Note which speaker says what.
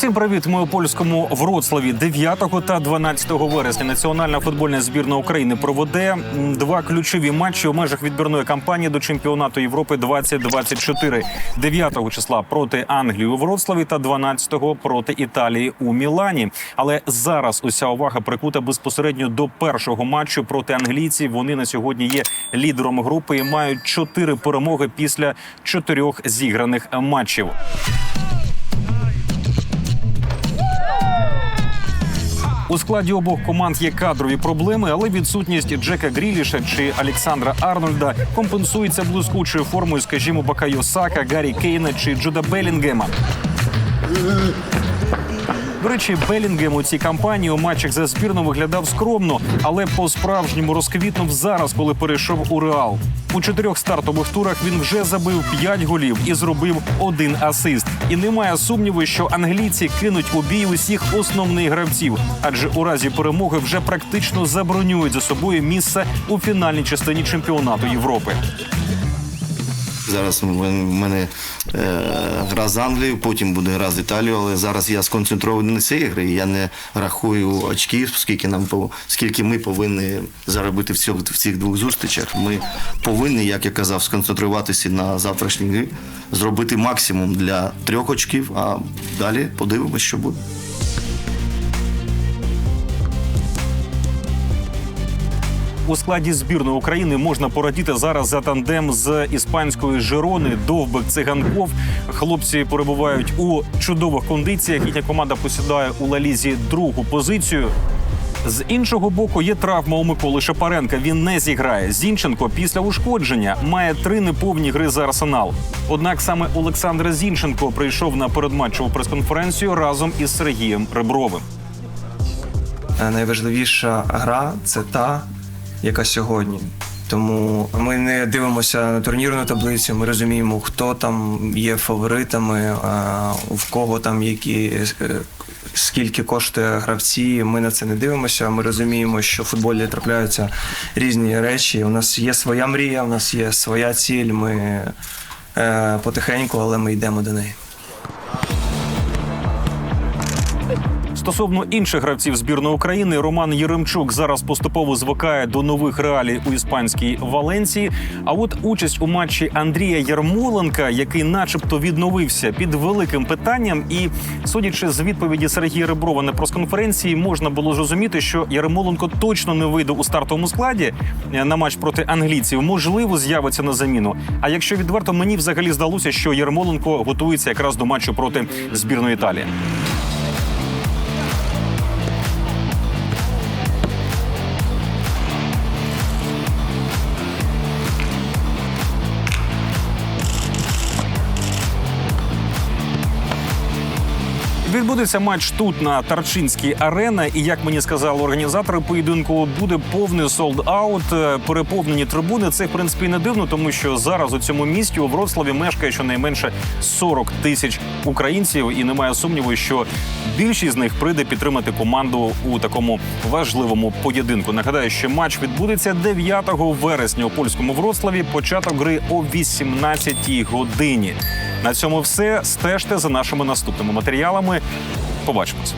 Speaker 1: Всім привіт! Ми у польському Вроцлаві 9 та 12 вересня. Національна футбольна збірна України проведе два ключові матчі у межах відбірної кампанії до чемпіонату Європи 2024. 9 числа проти Англії у Вроцлаві та 12 проти Італії у Мілані. Але зараз уся увага прикута безпосередньо до першого матчу проти англійців. Вони на сьогодні є лідером групи і мають чотири перемоги після чотирьох зіграних матчів. У складі обох команд є кадрові проблеми, але відсутність Джека Гріліша чи Олександра Арнольда компенсується блискучою формою, скажімо, Бакайо Сака, Гаррі Кейна чи Джуда Белінгема. До речі, Белінгем у цій кампанії у матчах за збірну виглядав скромно, але по-справжньому розквітнув зараз, коли перейшов у Реал. У чотирьох стартових турах він вже забив п'ять голів і зробив один асист. І немає сумніву, що англійці кинуть у бій усіх основних гравців, адже у разі перемоги вже практично забронюють за собою місце у фінальній частині чемпіонату Європи.
Speaker 2: Зараз в мене- е, гра з Англією, потім буде гра з Італією, але зараз я сконцентрований на цій грі. Я не рахую очків, скільки нам скільки ми повинні заробити в цьому в цих двох зустрічах. Ми повинні, як я казав, сконцентруватися на завтрашній грі, зробити максимум для трьох очків, а далі подивимося, що буде.
Speaker 1: У складі збірної України можна порадіти зараз за тандем з іспанської Жирони Довбик Циганков. Хлопці перебувають у чудових кондиціях. Їхня команда посідає у лалізі другу позицію. З іншого боку, є травма у Миколи Шапаренка. Він не зіграє. Зінченко після ушкодження має три неповні гри за арсенал. Однак саме Олександр Зінченко прийшов на передматчеву прес-конференцію разом із Сергієм Ребровим.
Speaker 3: Найважливіша гра це та, яка сьогодні. Тому ми не дивимося на турнірну таблицю. Ми розуміємо, хто там є фаворитами, в кого там які е, скільки коштує гравці. Ми на це не дивимося. Ми розуміємо, що в футболі трапляються різні речі. У нас є своя мрія, у нас є своя ціль. Ми е, потихеньку, але ми йдемо до неї.
Speaker 1: Стосовно інших гравців збірної України, Роман Єремчук зараз поступово звикає до нових реалій у іспанській Валенції. А от участь у матчі Андрія Ярмоленка, який, начебто, відновився під великим питанням, і судячи з відповіді Сергія Реброва на прес-конференції, можна було зрозуміти, що Ярмоленко точно не вийде у стартовому складі е, на матч проти англійців. Можливо, з'явиться на заміну. А якщо відверто, мені взагалі здалося, що Ярмоленко готується якраз до матчу проти збірної Італії. Відбудеться матч тут на Тарчинській арена. І як мені сказали організатори поєдинку, буде повний солд-аут, переповнені трибуни. Це в принципі не дивно, тому що зараз у цьому місті у Вроцлаві мешкає щонайменше 40 тисяч українців, і немає сумніву, що більшість з них прийде підтримати команду у такому важливому поєдинку. Нагадаю, що матч відбудеться 9 вересня у польському Вроцлаві. Початок гри о 18 годині. На цьому все стежте за нашими наступними матеріалами. Побачимось.